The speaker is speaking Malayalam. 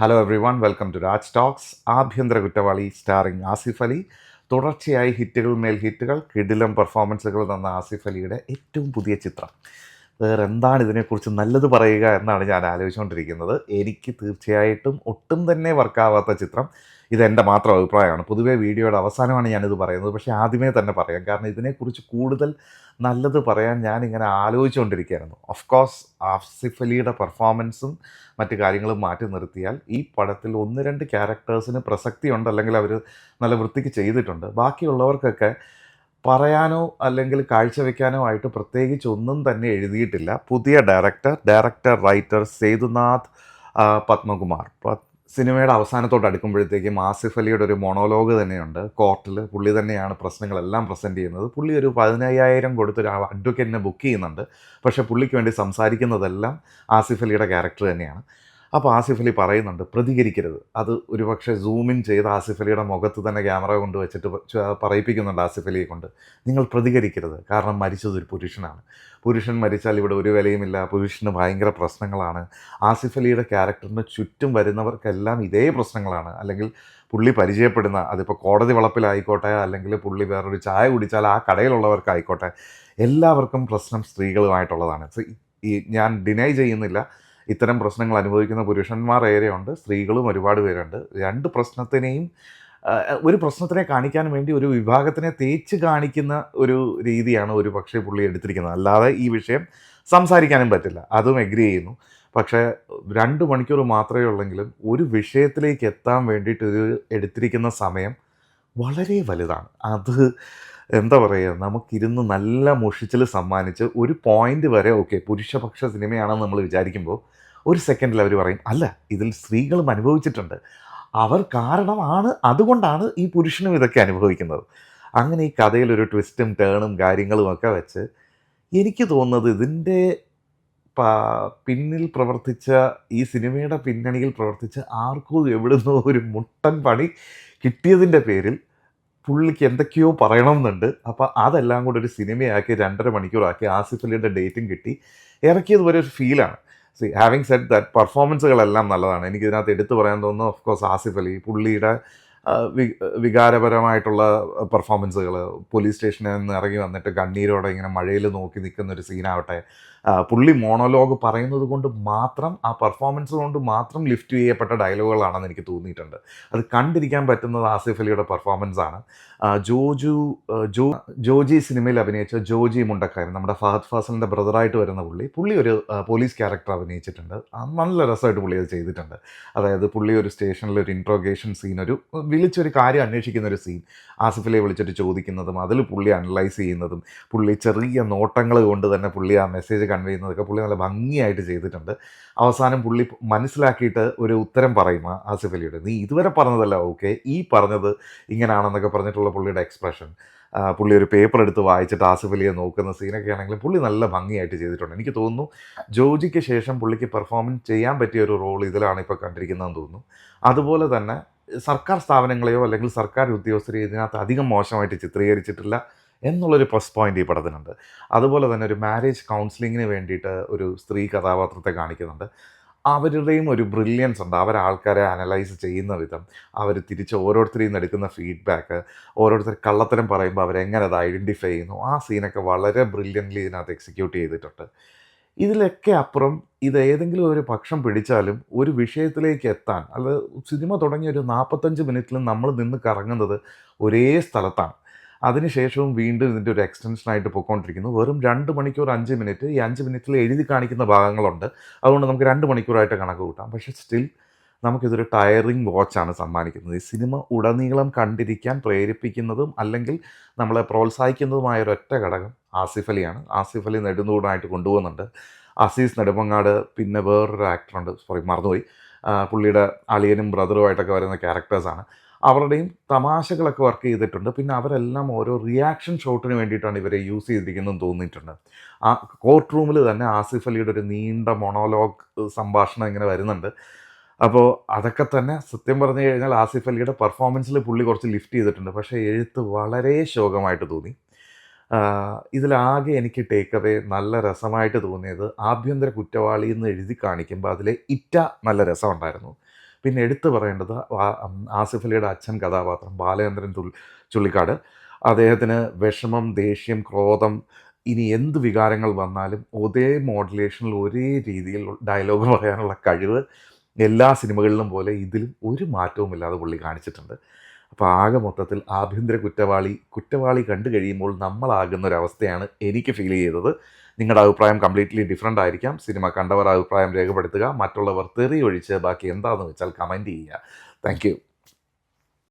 Hello everyone welcome to Raj talks ആഭ്യന്തര കുറ്റവാളി സ്റ്റാറിംഗ് ആസിഫ് അലി. തുടർച്ചയായി ഹിറ്റുകൾ മേൽ ഹിറ്റുകൾ കിടിലം പെർഫോമൻസുകൾ തന്ന ആസിഫ് അലിയുടെ ഏറ്റവും പുതിയ ചിത്രം. വേറെ എന്താണ് ഇതിനെക്കുറിച്ച് നല്ലത് പറയുക എന്നാണ് ഞാൻ ആലോചിച്ചുകൊണ്ടിരിക്കുന്നത്. എനിക്ക് തീർച്ചയായിട്ടും ഒട്ടും തന്നെ വർക്കാവാത്ത ചിത്രം. ഇതെന്റെ മാത്രം അഭിപ്രായമാണ്. പൊതുവേ വീഡിയോയുടെ അവസാനമാണ് ഞാനിത് പറയുന്നത്. പക്ഷേ ആദ്യമേ തന്നെ പറയാം. കാരണം ഇതിനെക്കുറിച്ച് കൂടുതൽ നല്ലത് പറയാൻ ഞാൻ ഇങ്ങനെ ആലോചിച്ചുകൊണ്ടിരിക്കുകയായിരുന്നു. കോഴ്സ് ആസിഫ് അലിയുടെ പെർഫോമൻസും മറ്റു കാര്യങ്ങളും മാറ്റി നിർത്തിയാൽ ഈ പടത്തിൽ ഒന്ന് രണ്ട് ക്യാരക്ടേഴ്സിന് പ്രസക്തിയുണ്ട് അല്ലെങ്കിൽ അവർ നല്ല വൃത്തിക്ക് ചെയ്തിട്ടുണ്ട്. ബാക്കിയുള്ളവർക്കൊക്കെ പറയാനോ അല്ലെങ്കിൽ കാഴ്ചവെക്കാനോ ആയിട്ട് പ്രത്യേകിച്ച് ഒന്നും തന്നെ എഴുതിയിട്ടില്ല. പുതിയ director director writer Sethunath Padmakumar. സിനിമയുടെ അവസാനത്തോട്ട് അടുക്കുമ്പോഴത്തേക്കും ആസിഫ് അലിയുടെ ഒരു മൊണോലോഗ് തന്നെയുണ്ട്. കോർട്ടിൽ പുള്ളി തന്നെയാണ് പ്രശ്നങ്ങളെല്ലാം പ്രസന്റ് ചെയ്യുന്നത്. പുള്ളി ഒരു പതിനയ്യായിരം കൊടുത്തൊരു അഡ്വക്കേറ്റിനെ ബുക്ക് ചെയ്യുന്നുണ്ട്. പക്ഷേ പുള്ളിക്ക് വേണ്ടി സംസാരിക്കുന്നതെല്ലാം ആസിഫ് അലിയുടെ ക്യാരക്ടർ തന്നെയാണ്. അപ്പോൾ ആസിഫ് അലി പറയുന്നുണ്ട് പ്രതികരിക്കരുത്. അത് ഒരുപക്ഷെ സൂം ഇൻ ചെയ്ത് ആസിഫ് അലിയുടെ മുഖത്ത് തന്നെ ക്യാമറ കൊണ്ട് വെച്ചിട്ട് പറയിപ്പിക്കുന്നുണ്ട് ആസിഫ് അലിയെ കൊണ്ട്. നിങ്ങൾ പ്രതികരിക്കരുത്. കാരണം മരിച്ചത് ഒരു പുരുഷനാണ്. പുരുഷൻ മരിച്ചാൽ ഇവിടെ ഒരു വിലയുമില്ല പുരുഷന് ഭയങ്കര പ്രശ്നങ്ങളാണ്. ആസിഫ് അലിയുടെ ക്യാരക്ടറിന് ചുറ്റും വരുന്നവർക്കെല്ലാം ഇതേ പ്രശ്നങ്ങളാണ്. അല്ലെങ്കിൽ പുള്ളി പരിചയപ്പെടുന്ന അതിപ്പോൾ കോടതി വളപ്പിലായിക്കോട്ടെ അല്ലെങ്കിൽ പുള്ളി വേറൊരു ചായ കുടിച്ചാൽ ആ കടയിലുള്ളവർക്കായിക്കോട്ടെ എല്ലാവർക്കും പ്രശ്നം സ്ത്രീകളുമായിട്ടുള്ളതാണ്. ഈ ഞാൻ ഡിനൈ ചെയ്യുന്നില്ല. ഇത്തരം പ്രശ്നങ്ങൾ അനുഭവിക്കുന്ന പുരുഷന്മാർ ഏറെയുണ്ട് സ്ത്രീകളും ഒരുപാട് പേരുണ്ട്. രണ്ട് പ്രശ്നത്തിനെയും ഒരു പ്രശ്നത്തിനെ കാണിക്കാൻ വേണ്ടി ഒരു വിഭാഗത്തിനെ തേച്ച് കാണിക്കുന്ന ഒരു രീതിയാണ് ഒരു പക്ഷേ പുള്ളി എടുത്തിരിക്കുന്നത്. അല്ലാതെ ഈ വിഷയം സംസാരിക്കാനും പറ്റില്ല. അതും എഗ്രി ചെയ്യുന്നു. പക്ഷേ രണ്ട് മണിക്കൂർ മാത്രമേ ഉള്ളെങ്കിലും ഒരു വിഷയത്തിലേക്ക് എത്താൻ വേണ്ടിയിട്ട് ഇത് എടുത്തിരിക്കുന്ന സമയം വളരെ വലുതാണ്. അത് എന്താ പറയുക നമുക്കിരുന്ന് നല്ല മുഷിച്ചിൽ സമ്മാനിച്ച് ഒരു പോയിന്റ് വരെ ഓക്കെ പുരുഷപക്ഷ സിനിമയാണെന്ന് നമ്മൾ വിചാരിക്കുമ്പോൾ ഒരു സെക്കൻഡിൽ അവർ പറയും അല്ല ഇതിൽ സ്ത്രീകളും അനുഭവിച്ചിട്ടുണ്ട്. അവർ കാരണമാണ് അതുകൊണ്ടാണ് ഈ പുരുഷനും ഇതൊക്കെ അനുഭവിക്കുന്നത്. അങ്ങനെ ഈ കഥയിൽ ഒരു ട്വിസ്റ്റും ടേണും കാര്യങ്ങളും ഒക്കെ വെച്ച് എനിക്ക് തോന്നുന്നത് ഇതിന്റെ പിന്നിൽ പ്രവർത്തിച്ച ഈ സിനിമയുടെ പിന്നണിയിൽ പ്രവർത്തിച്ച ആർക്കും എവിടുന്നോ ഒരു മുട്ടൻ പണി കിട്ടിയതിന്റെ പേരിൽ പുള്ളിക്ക് എന്തൊക്കെയോ പറയണമെന്നുണ്ട്. അപ്പോൾ അതെല്ലാം കൂടെ ഒരു സിനിമയാക്കി രണ്ടര മണിക്കൂറാക്കി ആസിഫ് അലിയുടെ ഡേറ്റും കിട്ടി. ഇറക്കിയത് ഒരു ഫീലാണ് സി ഹാവിങ് സെറ്റ് ദാറ്റ് പെർഫോമൻസുകളെല്ലാം നല്ലതാണ്. എനിക്കിതിനകത്ത് എടുത്തു പറയാൻ തോന്നുന്നു ഓഫ് കോഴ്സ് ആസിഫ് അലി പുള്ളിയുടെ വികാരപരമായിട്ടുള്ള പെർഫോമൻസുകൾ പോലീസ് സ്റ്റേഷനിൽ നിന്ന് ഇറങ്ങി വന്നിട്ട് കണ്ണീരോടെ ഇങ്ങനെ മഴയിൽ നോക്കി നിൽക്കുന്ന ഒരു സീനാവട്ടെ പുള്ളി മോണോലോഗ് പറയുന്നത് കൊണ്ട് മാത്രം ആ പെർഫോമൻസ് കൊണ്ട് മാത്രം ലിഫ്റ്റ് ചെയ്യപ്പെട്ട ഡയലോഗുകളാണെന്ന് എനിക്ക് തോന്നിയിട്ടുണ്ട്. അത് കണ്ടിരിക്കാൻ പറ്റുന്നത് ആസിഫ് അലിയുടെ പെർഫോമൻസ് ആണ്. ജോജു ജോ ജോജി സിനിമയിൽ അഭിനയിച്ച ജോജി മുണ്ടക്കാരൻ നമ്മുടെ ഫഹദ് ഫാസലിന്റെ ബ്രദറായിട്ട് വരുന്ന പുള്ളി പുള്ളി ഒരു പോലീസ് ക്യാരക്ടർ അഭിനയിച്ചിട്ടുണ്ട്. നല്ല രസമായിട്ട് പുള്ളി അത് ചെയ്തിട്ടുണ്ട്. അതായത് പുള്ളി ഒരു സ്റ്റേഷനിൽ ഒരു ഇൻട്രോഗേഷൻ സീൻ ഒരു വിളിച്ചൊരു കാര്യം അന്വേഷിക്കുന്ന ഒരു സീൻ ആസിഫിലെ വിളിച്ചിട്ട് ചോദിക്കുന്നതും അതിൽ പുള്ളി അനലൈസ് ചെയ്യുന്നതും പുള്ളി ചെറിയ നോട്ടങ്ങൾ കൊണ്ട് തന്നെ പുള്ളി ആ മെസ്സേജ് കൺവേ ചെയ്യുന്നതൊക്കെ പുള്ളി നല്ല ഭംഗിയായിട്ട് ചെയ്തിട്ടുണ്ട്. അവസാനം പുള്ളി മനസ്സിലാക്കിയിട്ട് ഒരു ഉത്തരം പറയും ആസിഫലിയുടെ. നീ ഇതുവരെ പറഞ്ഞതല്ല ഓക്കെ ഈ പറഞ്ഞത് ഇങ്ങനെയാണെന്നൊക്കെ പറഞ്ഞിട്ടുള്ള പുള്ളിയുടെ എക്സ്പ്രഷൻ പുള്ളി ഒരു പേപ്പർ എടുത്ത് വായിച്ചിട്ട് ആസിഫ് അലിയെ നോക്കുന്ന സീനൊക്കെ ആണെങ്കിലും പുള്ളി നല്ല ഭംഗിയായിട്ട് ചെയ്തിട്ടുണ്ട്. എനിക്ക് തോന്നുന്നു ജോജിക്ക് ശേഷം പുള്ളിക്ക് പെർഫോമൻസ് ചെയ്യാൻ പറ്റിയ ഒരു റോൾ ഇതിലാണ് ഇപ്പോൾ കണ്ടിരിക്കുന്നതെന്ന് തോന്നുന്നു. അതുപോലെ തന്നെ സർക്കാർ സ്ഥാപനങ്ങളെയോ അല്ലെങ്കിൽ സർക്കാർ ഉദ്യോഗസ്ഥരെയോ ഇതിനകത്ത് അധികം മോശമായിട്ട് ചിത്രീകരിച്ചിട്ടില്ല എന്നുള്ളൊരു പ്ലസ് പോയിന്റ് ഈ പടത്തിനുണ്ട് അതുപോലെ തന്നെ ഒരു മാരേജ് കൗൺസിലിങ്ങിന് വേണ്ടിയിട്ട് ഒരു സ്ത്രീ കഥാപാത്രത്തെ കാണിക്കുന്നുണ്ട്. അവരുടെയും ഒരു ബ്രില്യൻസ് ഉണ്ട്. അവർ ആൾക്കാരെ അനലൈസ് ചെയ്യുന്ന വിധം അവർ തിരിച്ച് ഓരോരുത്തരിൽ നിന്ന് എടുക്കുന്ന ഫീഡ്ബാക്ക് ഓരോരുത്തർ കള്ളത്തരം പറയുമ്പോൾ അവരെങ്ങനെ അത് ഐഡന്റിഫൈ ചെയ്യുന്നു? ആ സീനൊക്കെ വളരെ ബ്രില്യന്റ്ലി ഇതിനകത്ത് എക്സിക്യൂട്ട് ചെയ്തിട്ടുണ്ട്. ഇതിലൊക്കെ അപ്പുറം ഇത് ഏതെങ്കിലും ഒരു പക്ഷം പിടിച്ചാലും ഒരു വിഷയത്തിലേക്ക് എത്താൻ അത് സിനിമ തുടങ്ങിയ ഒരു നാൽപ്പത്തഞ്ച് മിനിറ്റിലും നമ്മൾ നിന്ന് കറങ്ങുന്നത് ഒരേ സ്ഥലത്താണ്. അതിനുശേഷവും വീണ്ടും ഇതിന്റെ ഒരു എക്സ്റ്റൻഷനായിട്ട് പോയിക്കൊണ്ടിരിക്കുന്നു. വെറും രണ്ട് മണിക്കൂർ അഞ്ച് മിനിറ്റ്. ഈ അഞ്ച് മിനിറ്റിൽ എഴുതി കാണിക്കുന്ന ഭാഗങ്ങളുണ്ട്. അതുകൊണ്ട് നമുക്ക് രണ്ട് മണിക്കൂറായിട്ട് കണക്ക് കൂട്ടാം. പക്ഷേ സ്റ്റിൽ നമുക്കിതൊരു ടയറിങ് വാച്ചാണ് സമ്മാനിക്കുന്നത്. ഈ സിനിമ ഉടനീളം കണ്ടിരിക്കാൻ പ്രേരിപ്പിക്കുന്നതും അല്ലെങ്കിൽ നമ്മളെ പ്രോത്സാഹിക്കുന്നതുമായ ഒരൊറ്റ ഘടകം ആസിഫ് അലിയാണ്. ആസിഫ് അലി നെടുന്തൂടായിട്ട് കൊണ്ടുപോകുന്നുണ്ട്. അസീസ് നെടുമങ്ങാട് പിന്നെ വേറൊരു ആക്ടറുണ്ട്. സോറി മറന്നുപോയി. പുള്ളിയുടെ അളിയനും ബ്രദറുമായിട്ടൊക്കെ വരുന്ന ക്യാരക്ടേഴ്സാണ് അവരുടെയും തമാശകളൊക്കെ വർക്ക് ചെയ്തിട്ടുണ്ട്. പിന്നെ അവരെല്ലാം ഓരോ റിയാക്ഷൻ ഷോട്ടിന് വേണ്ടിയിട്ടാണ് ഇവരെ യൂസ് ചെയ്തിരിക്കുന്നതെന്ന് തോന്നിയിട്ടുണ്ട്. ആ കോർട്ട് റൂമിൽ തന്നെ ആസിഫ് അലിയുടെ ഒരു നീണ്ട മൊണോലോഗ് സംഭാഷണം ഇങ്ങനെ വരുന്നുണ്ട്. അപ്പോൾ അതൊക്കെ തന്നെ സത്യം പറഞ്ഞു കഴിഞ്ഞാൽ ആസിഫ് അലിയുടെ പെർഫോമൻസിൽ പുള്ളി കുറച്ച് ലിഫ്റ്റ് ചെയ്തിട്ടുണ്ട്. പക്ഷേ എഴുത്ത് വളരെ ശോകമായിട്ട് തോന്നി. ഇതിലാകെ എനിക്ക് ടേക്ക് അവേ നല്ല രസമായിട്ട് തോന്നിയത് ആഭ്യന്തര കുറ്റവാളി എന്ന് എഴുതി കാണിക്കുമ്പോൾ അതിലെ ഇറ്റ നല്ല രസമുണ്ടായിരുന്നു പിന്നെ എടുത്തു പറയേണ്ടത് ആസിഫ് അലിയുടെ അച്ഛൻ കഥാപാത്രം ബാലചന്ദ്രൻ തുൽ ചുള്ളിക്കാട്. അദ്ദേഹത്തിന് വിഷമം ദേഷ്യം ക്രോധം ഇനി എന്ത് വികാരങ്ങൾ വന്നാലും ഒരേ മോഡുലേഷനിൽ ഒരേ രീതിയിൽ ഡയലോഗ് പറയാനുള്ള കഴിവ് എല്ലാ സിനിമകളിലും പോലെ ഇതിലും ഒരു മാറ്റവുമില്ലാതെ പുള്ളി കാണിച്ചിട്ടുണ്ട്. അപ്പോൾ ആകെ മൊത്തത്തിൽ ആഭ്യന്തര കുറ്റവാളി കുറ്റവാളി കണ്ടു കഴിയുമ്പോൾ നമ്മളാകുന്ന ഒരു എനിക്ക് ഫീൽ ചെയ്തത്. നിങ്ങളുടെ അഭിപ്രായം കംപ്ലീറ്റ്ലി ഡിഫറെന്റ് ആയിരിക്കാം. സിനിമ കണ്ടവർ അഭിപ്രായം രേഖപ്പെടുത്തുക. മറ്റുള്ളവർ തെറി ഒഴിച്ച് ബാക്കി എന്താണെന്ന് വെച്ചാൽ കമന്റ് ചെയ്യുക. താങ്ക്